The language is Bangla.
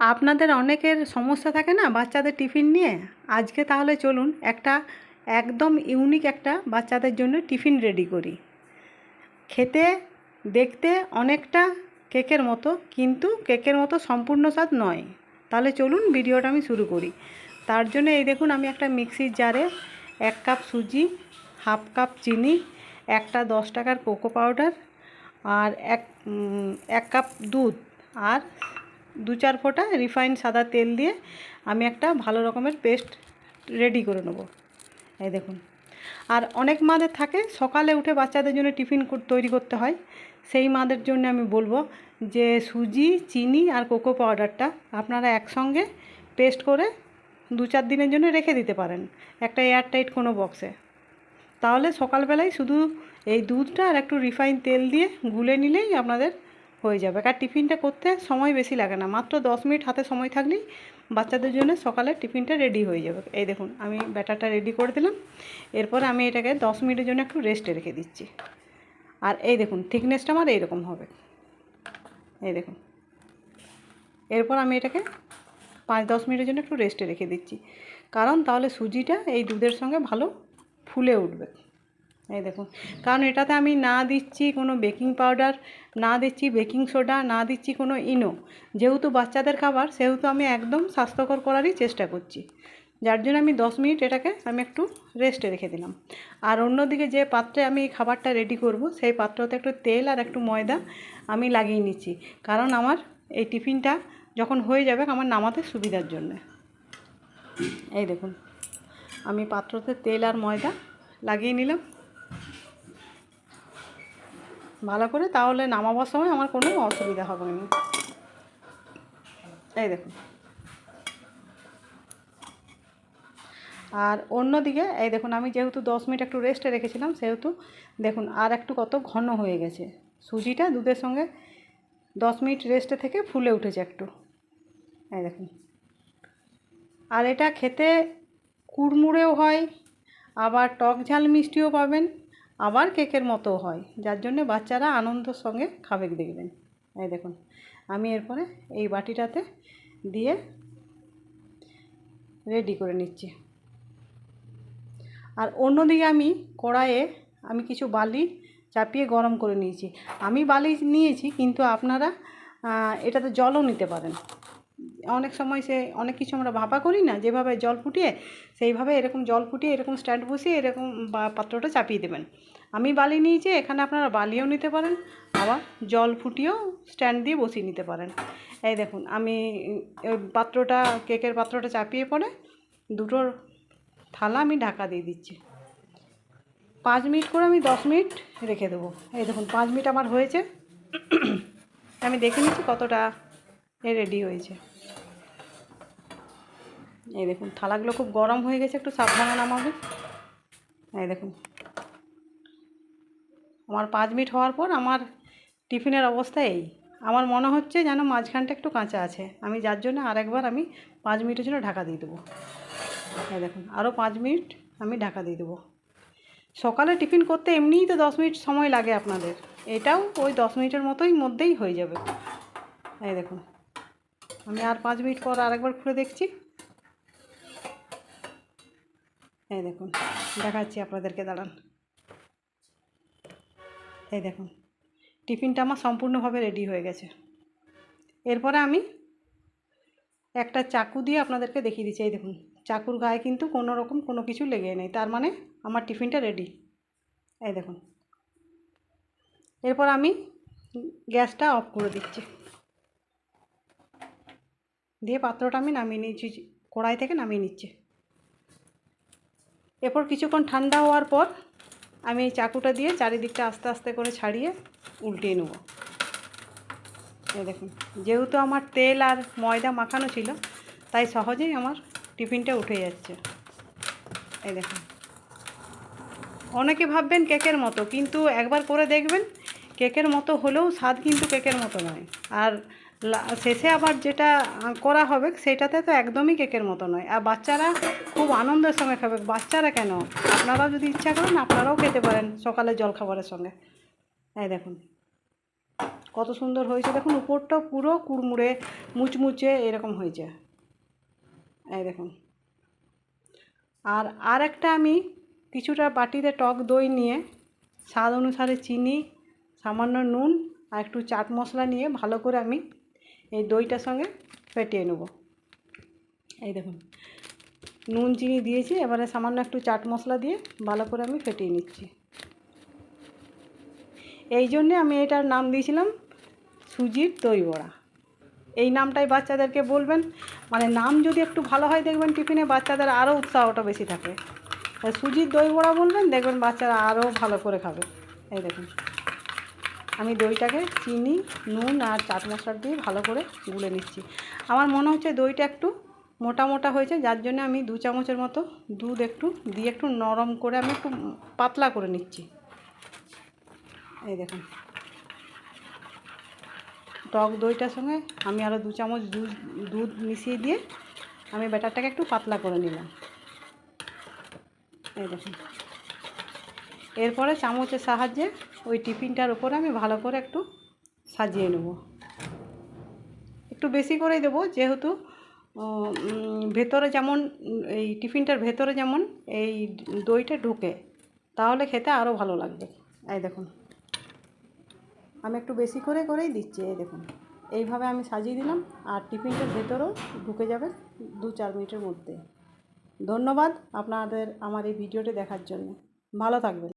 আপনাদের অনেকের সমস্যা থাকে না বাচ্চাদের টিফিন নিয়ে? আজকে তাহলে চলুন একটা একদম ইউনিক একটা বাচ্চাদের জন্য টিফিন রেডি করি। খেতে, দেখতে অনেকটা কেকের মতো, কিন্তু কেকের মতো সম্পূর্ণ স্বাদ নয়। তাহলে চলুন ভিডিওটা আমি শুরু করি। তার জন্য এই দেখুন আমি একটা মিক্সির জারে এক কাপ সুজি, হাফ কাপ চিনি, একটা দশ টাকার কোকো পাউডার আর এক এক কাপ দুধ আর দু চার ফোঁটা রিফাইন সাদা তেল দিয়ে আমি একটা ভালো রকমের পেস্ট রেডি করে নেব। এই দেখুন। আর অনেক মাদের থাকে, সকালে উঠে বাচ্চাদের জন্য টিফিন তৈরি করতে হয়। সেই মাদের জন্য আমি বলব যে সুজি, চিনি আর কোকো পাউডারটা আপনারা একসঙ্গে পেস্ট করে দু চার দিনের জন্য রেখে দিতে পারেন একটা এয়ারটাইট কোনো বক্সে তাহলে সকালবেলায় শুধু এই দুধটা আর একটু রিফাইন তেল দিয়ে গুলে নিলেই আপনাদের হয়ে যাবে। আর টিফিনটা করতে সময় বেশি লাগে না। মাত্র দশ মিনিট হাতে সময় থাকলেই বাচ্চাদের জন্য সকালে টিফিনটা রেডি হয়ে যাবে। এই দেখুন, আমি ব্যাটারটা রেডি করে দিলাম। এরপর আমি এটাকে দশ মিনিটের জন্য একটু রেস্টে রেখে দিচ্ছি। আর এই দেখুন থিকনেসটা আমার এইরকম হবে। এই দেখুন। এরপর আমি এটাকে পাঁচ দশ মিনিটের জন্য একটু রেস্টে রেখে দিচ্ছি। কারণ তাহলে সুজিটা এই দুধের সঙ্গে ভালো ফুলে উঠবে। এই দেখুন কারণ এটাতে আমি না দিচ্ছি কোনো বেকিং পাউডার, না দিচ্ছি বেকিং সোডা, না দিচ্ছি কোনো ইনো। যেহেতু বাচ্চাদের খাবার, সেহেতু আমি একদম স্বাস্থ্যকর করারই চেষ্টা করছি। যার জন্য আমি দশ মিনিট এটাকে আমি একটু রেস্টে রেখে দিলাম। আর অন্যদিকে যে পাত্রে আমি এই খাবারটা রেডি করব, সেই পাত্রতে একটু তেল আর একটু ময়দা আমি লাগিয়ে নিচ্ছি। কারণ আমার এই টিফিনটা যখন হয়ে যাবে, আমার নামাতে সুবিধার জন্য। এই দেখুন, আমি পাত্রতে তেল আর ময়দা লাগিয়ে নিলাম। ভালো করে, তাহলে নামাবার সময় আমার কোনো অসুবিধা হবে না। এই দেখুন। আর অন্যদিকে, এই দেখুন, আমি যেহেতু দশ মিনিট একটু রেস্টে রেখেছিলাম, সেহেতু দেখুন, আর একটু কত ঘন হয়ে গেছে। সুজিটা দুধের সঙ্গে দশ মিনিট রেস্টে থেকে ফুলে উঠেছে একটু। এই দেখুন। আর এটা খেতে কুড়মুড়েও হয়, আবার টক ঝাল মিষ্টিও পাবেন। আবার কেকের মতো হয়, যার জন্য বাচ্চারা আনন্দের সঙ্গে খাবে দেখবেন। এই দেখুন, আমি এরপরে এই বাটিটাতে দিয়ে রেডি করে নিচ্ছি। আর অন্যদিকে আমি কড়াইয়ে আমি কিছু বালি চাপিয়ে গরম করে নিয়েছি। আমি বালি নিয়েছি, কিন্তু আপনারা এটাতে জলও নিতে পারেন। অনেক সময় সে অনেক কিছু আমরা ভাপা করি না, যেভাবে জল ফুটিয়ে সেইভাবে এরকম জল ফুটিয়ে এরকম স্ট্যান্ড বসিয়ে এরকম পাত্রটা চাপিয়ে দেবেন। আমি বালি নিয়েছি, এখানে আপনারা বালিও নিতে পারেন, আবার জল ফুটিয়েও স্ট্যান্ড দিয়ে বসিয়ে নিতে পারেন। এই দেখুন, আমি ওই পাত্রটা, কেকের পাত্রটা চাপিয়ে পরে দুটোর থালা আমি ঢাকা দিয়ে দিচ্ছি। পাঁচ মিনিট করে আমি দশ মিনিট রেখে দেবো। এই দেখুন, পাঁচ মিনিট আমার হয়েছে। আমি দেখে নিচ্ছি কতটা এ রেডি হয়েছে। এই দেখুন, থালাগুলো খুব গরম হয়ে গেছে, একটু সাবধানে নামাবে। এই দেখুন। আমার পাঁচ মিনিট হওয়ার পর আমার টিফিনের অবস্থা এই। আমার মনে হচ্ছে যেন মাঝখানটা একটু কাঁচা আছে। আমি যার জন্য আরেকবার আমি পাঁচ মিনিটের জন্য ঢাকা দিয়ে দেবো। এই দেখুন আরও পাঁচ মিনিট আমি ঢাকা দিয়ে দেবো। সকালে টিফিন করতে এমনিই তো দশ মিনিট সময় লাগে আপনাদের। এটাও ওই দশ মিনিটের মতোই মধ্যেই হয়ে যাবে। এই দেখুন, আমি আর পাঁচ মিনিট পর আরেকবার খুলে দেখছি। এই দেখুন, দেখাচ্ছি আপনাদেরকে, দাঁড়ান। এই দেখুন, টিফিনটা আমার সম্পূর্ণভাবে রেডি হয়ে গেছে। এরপরে আমি একটা চাকু দিয়ে আপনাদেরকে দেখিয়ে দিচ্ছি। এই দেখুন, চাকুর গায়ে কিন্তু কোনো রকম কোনো কিছু লেগে নেই, তার মানে আমার টিফিনটা রেডি এই দেখুন, এরপর আমি গ্যাসটা অফ করে দিচ্ছি। দিয়ে পাত্রটা আমি নামিয়ে নিচ্ছি কড়াই থেকে নামিয়ে নিচ্ছি। এরপর কিছুক্ষণ ঠান্ডা হওয়ার পর আমি এই চাকুটা দিয়ে চারিদিকটা আস্তে আস্তে করে ছাড়িয়ে উল্টিয়ে নেব। এই দেখুন, যেহেতু আমার তেল আর ময়দা মাখানো ছিল, তাই সহজেই আমার টিফিনটা উঠে যাচ্ছে। এই দেখুন, অনেকে ভাববেন কেকের মতো, কিন্তু একবার করে দেখবেন, কেকের মতো হলেও স্বাদ কিন্তু কেকের মতো নয়। আর শেষে আবার যেটা করা হবে, সেটাতে তো একদমই কেকের মতো নয়। আর বাচ্চারা খুব আনন্দের সঙ্গে খাবে। বাচ্চারা কেন? আপনারাও যদি ইচ্ছা করেন, আপনারাও খেতে পারেন সকালে জলখাবারের সঙ্গে। এই দেখুন। কত সুন্দর হয়েছে। দেখুন, উপরটা পুরো কুড়মুড়ে, মুচমুচে এরকম হয়েছে। এই দেখুন। আর আর একটা আমি কিছুটা বাটিতে টক দই নিয়ে, স্বাদ অনুসারে চিনি, সামান্য নুন, আর একটু চাট মশলা নিয়ে ভালো করে আমি এই দইটার সঙ্গে ফেটিয়ে নেব। এই দেখুন, নুন, চিনি দিয়েছি, এবারে সামান্য একটু চাট মশলা দিয়ে ভালো করে আমি ফেটিয়ে নিচ্ছি। এই জন্যে আমি এটার নাম দিয়েছিলাম সুজির দই বড়া। এই নামটাই বাচ্চাদেরকে বলবেন মানে নাম যদি একটু ভালো হয় দেখবেন টিফিনে বাচ্চাদের আরও উৎসাহটা বেশি থাকে। সুজির দই বড়া বলবেন, দেখবেন বাচ্চারা আরও ভালো করে খাবে। এই দেখুন। আমি দইটাকে চিনি, নুন আর চাট মশলা দিয়ে ভালো করে গুলে নিচ্ছি। আমার মনে হচ্ছে দইটা একটু মোটা মোটা হয়েছে, যার জন্য আমি দু চামচের মতো দুধ একটু দিয়ে একটু নরম করে আমি একটু পাতলা করে নিচ্ছি। এই দেখুন। টক দইটার সঙ্গে আমি আরও দু চামচ দুধ দুধ মিশিয়ে দিয়ে আমি ব্যাটারটাকে একটু পাতলা করে নিলাম। এই দেখুন। এরপরে চামচের সাহায্যে ওই টিফিনটার উপরে আমি ভালো করে একটু সাজিয়ে নেব। একটু বেশি করেই দেবো, যেহেতু ভেতরে যেমন, এই টিফিনটার ভেতরে যেমন এই দইটা ঢুকে, তাহলে খেতে আরও ভালো লাগবে। এই দেখুন, আমি একটু বেশি করে করেই দিচ্ছি, এই দেখুন। এইভাবে আমি সাজিয়ে দিলাম, আর টিফিনটার ভেতরেও ঢুকে যাবে দু চার মিনিটের মধ্যে। ধন্যবাদ আপনাদের আমার এই ভিডিওটি দেখার জন্য। ভালো থাকবেন।